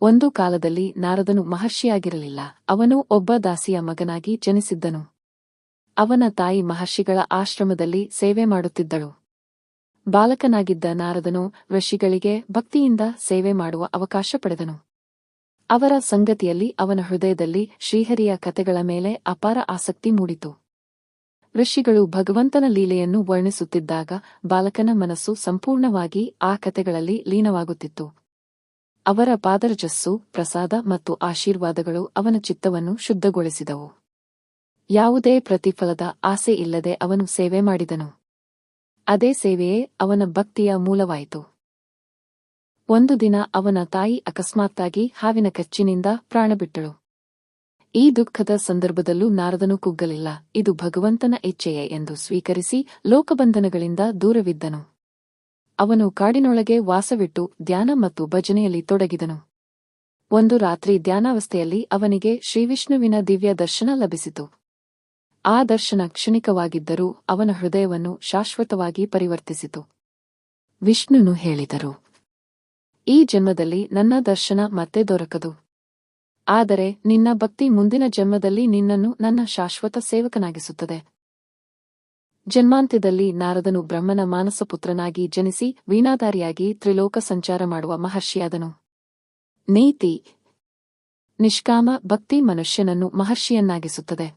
ಒಂದು ಕಾಲದಲ್ಲಿ ನಾರದನು ಮಹರ್ಷಿಯಾಗಿರಲಿಲ್ಲ. ಅವನು ಒಬ್ಬ ದಾಸಿಯ ಮಗನಾಗಿ ಜನಿಸಿದ್ದನು. ಅವನ ತಾಯಿ ಮಹರ್ಷಿಗಳ ಆಶ್ರಮದಲ್ಲಿ ಸೇವೆ ಮಾಡುತ್ತಿದ್ದಳು. ಬಾಲಕನಾಗಿದ್ದ ನಾರದನು ಋಷಿಗಳಿಗೆ ಭಕ್ತಿಯಿಂದ ಸೇವೆ ಮಾಡುವ ಅವಕಾಶ ಪಡೆದನು. ಅವರ ಸಂಗತಿಯಲ್ಲಿ ಅವನ ಹೃದಯದಲ್ಲಿ ಶ್ರೀಹರಿಯ ಕಥೆಗಳ ಮೇಲೆ ಅಪಾರ ಆಸಕ್ತಿ ಮೂಡಿತು. ಋಷಿಗಳು ಭಗವಂತನ ಲೀಲೆಯನ್ನು ವರ್ಣಿಸುತ್ತಿದ್ದಾಗ ಬಾಲಕನ ಮನಸ್ಸು ಸಂಪೂರ್ಣವಾಗಿ ಆ ಕಥೆಗಳಲ್ಲಿ ಲೀನವಾಗುತ್ತಿತ್ತು. ಅವರ ಪಾದರಜಸ್ಸು, ಪ್ರಸಾದ ಮತ್ತು ಆಶೀರ್ವಾದಗಳು ಅವನ ಚಿತ್ತವನ್ನು ಶುದ್ಧಗೊಳಿಸಿದವು. ಯಾವುದೇ ಪ್ರತಿಫಲದ ಆಸೆ ಇಲ್ಲದೆ ಅವನು ಸೇವೆ ಮಾಡಿದನು. ಅದೇ ಸೇವೆಯೇ ಅವನ ಭಕ್ತಿಯ ಮೂಲವಾಯಿತು. ಒಂದು ದಿನ ಅವನ ತಾಯಿ ಅಕಸ್ಮಾತ್ತಾಗಿ ಹಾವಿನ ಕಚ್ಚಿನಿಂದ ಪ್ರಾಣಬಿಟ್ಟಳು. ಈ ದುಃಖದ ಸಂದರ್ಭದಲ್ಲೂ ನಾರದನು ಕುಗ್ಗಲಿಲ್ಲ, ಇದು ಭಗವಂತನ ಇಚ್ಛೆಯೇ ಎಂದು ಸ್ವೀಕರಿಸಿ ಲೋಕಬಂಧನಗಳಿಂದ ದೂರವಿದ್ದನು. ಅವನು ಕಾಡಿನೊಳಗೆ ವಾಸವಿಟ್ಟು ಧ್ಯಾನ ಮತ್ತು ಭಜನೆಯಲ್ಲಿ ತೊಡಗಿದನು. ಒಂದು ರಾತ್ರಿ ಧ್ಯಾನಾವಸ್ಥೆಯಲ್ಲಿ ಅವನಿಗೆ ಶ್ರೀವಿಷ್ಣುವಿನ ದಿವ್ಯ ದರ್ಶನ ಲಭಿಸಿತು. ಆ ದರ್ಶನ ಕ್ಷಣಿಕವಾಗಿದ್ದರೂ ಅವನ ಹೃದಯವನ್ನು ಶಾಶ್ವತವಾಗಿ ಪರಿವರ್ತಿಸಿತು. ವಿಷ್ಣುನು ಹೇಳಿದರು, ಈ ಜನ್ಮದಲ್ಲಿ ನನ್ನ ದರ್ಶನ ಮತ್ತೆ ದೊರಕದು. ಆದರೆ ನಿನ್ನ ಭಕ್ತಿ ಮುಂದಿನ ಜನ್ಮದಲ್ಲಿ ನಿನ್ನನ್ನು ನನ್ನ ಶಾಶ್ವತ ಸೇವಕನಾಗಿಸುತ್ತದೆ. ಜನ್ಮಾಂತ್ಯದಲ್ಲಿ ನಾರದನು ಬ್ರಹ್ಮನ ಮಾನಸಪುತ್ರನಾಗಿ ಜನಿಸಿ ವೀಣಾಧಾರಿಯಾಗಿ ತ್ರಿಲೋಕ ಸಂಚಾರ ಮಾಡುವ ಮಹರ್ಷಿಯಾದನು. ನೀತಿ, ನಿಷ್ಕಾಮ ಭಕ್ತಿ ಮನುಷ್ಯನನ್ನು ಮಹರ್ಷಿಯನ್ನಾಗಿಸುತ್ತದೆ.